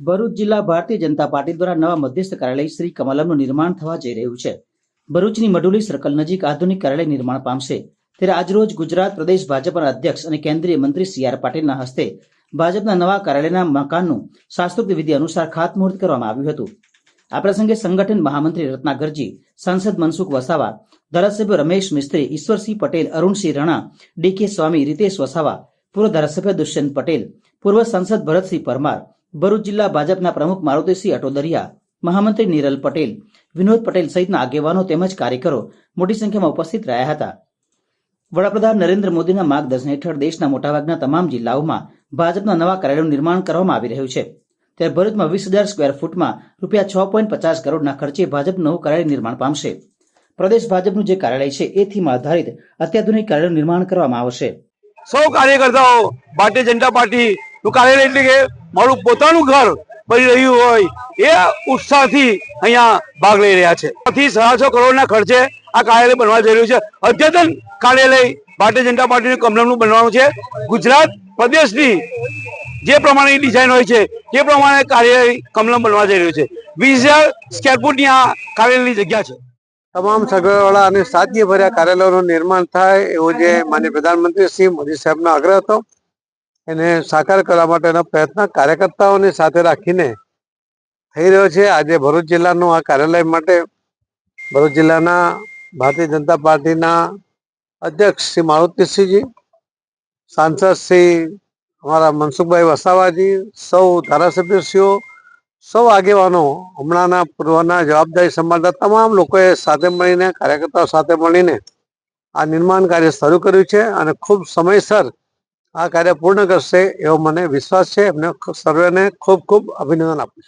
ભરૂચ જિલ્લા ભારતીય જનતા પાર્ટી દ્વારા નવા મધ્યસ્થ કાર્યાલય શ્રી કમલમનું નિર્માણ થવા જઈ રહ્યું છે. ભરૂચની મઢુલી સર્કલ નજીક આધુનિક કાર્યાલય નિર્માણ પામશે. ત્યારે આજરોજ ગુજરાત પ્રદેશ ભાજપના અધ્યક્ષ અને કેન્દ્રીય મંત્રી સી આર પાટીલના હસ્તે ભાજપના નવા કાર્યાલયના મકાનનું શાસ્ત્રોક્ત વિધિ અનુસાર ખાતમુહૂર્ત કરવામાં આવ્યું હતું. આ પ્રસંગે સંગઠન મહામંત્રી રત્નાગરજી સાંસદ મનસુખ વસાવા, ધારાસભ્ય રમેશ મિસ્ત્રી, ઈશ્વરસિંહ પટેલ, અરુણસિંહ રણા ડીકે સ્વામી, રીતેશ વસાવા, પૂર્વ ધારાસભ્ય દુષ્યંત પટેલ, પૂર્વ સાંસદ ભરતસિંહ પરમાર ભરૂચ જિલ્લા ભાજપના પ્રમુખ મારુતિસિંહ અટોદરિયા, મહામંત્રી નિરલ પટેલ, વિનોદ પટેલ સહિતના આગેવાનો તેમજ કાર્યકરો મોટી સંખ્યામાં ઉપસ્થિત રહ્યા હતા. વડાપ્રધાન નરેન્દ્ર મોદીના માર્ગદર્શન હેઠળ દેશના મોટાભાગના તમામ જિલ્લાઓમાં ભાજપના નવા કાર્યાલયનું નિર્માણ કરવામાં આવી રહ્યું છે. ત્યારે ભરૂચમાં વીસ હજાર સ્ક્વેર ફૂટમાં રૂપિયા છ પોઈન્ટ પચાસ કરોડના ખર્ચે ભાજપ નવું કાર્યાલય નિર્માણ પામશે. પ્રદેશ ભાજપનું જે કાર્યાલય છે એ થીમ આધારિત અત્યાધુનિક કાર્યાલયનું નિર્માણ કરવામાં આવશે. સૌ કાર્યકર્તાઓ, ભારતીય જનતા પાર્ટી નું કાર્યાલય એટલે કે મારું પોતાનું ઘર બની રહ્યું હોય એ ઉત્સાહથી અહીંયા ભાગ લઈ રહ્યા છે. સાડા છ કરોડના ખર્ચે આ કાર્યાલય બનવા જઈ રહ્યું છે. અદ્યતન કાર્યાલય ભારતીય જનતા પાર્ટીનું કમલમનું બનવાનું છે. ગુજરાત પ્રદેશની જે પ્રમાણે ડિઝાઇન હોય છે તે પ્રમાણે કાર્યાલય કમલમ બનવા જઈ રહ્યું છે. વીસ હજાર સ્કેર ફૂટની આ કાર્યાલયની જગ્યા છે. તમામ સગવડવાળા અને સાધ્યભર્યા કાર્યાલયોનું નિર્માણ થાય એવો જે માન્ય પ્રધાનમંત્રી શ્રી મોદી સાહેબનો આગ્રહ હતો. એને સાકાર કરવા માટેના પ્રયત્ન કાર્યકર્તાઓને સાથે રાખીને થઈ રહ્યો છે. આજે ભરૂચ જિલ્લાનું આ કાર્યાલય માટે ભરૂચ જિલ્લાના ભારતીય જનતા પાર્ટીના અધ્યક્ષ શ્રી મારુતિસિંહજી, સાંસદ શ્રી અમારા મનસુખભાઈ વસાવાજી, સૌ ધારાસભ્યશ્રીઓ, સૌ આગેવાનો, હમણાંના પૂર્વના જવાબદારી સંભાળતા તમામ લોકોએ સાથે મળીને, કાર્યકર્તાઓ સાથે મળીને આ નિર્માણ કાર્ય શરૂ કર્યું છે અને ખૂબ સમયસર આ કાર્ય પૂર્ણ કરશે એવો મને વિશ્વાસ છે. એમને સર્વેને ખૂબ ખૂબ અભિનંદન આપું છું.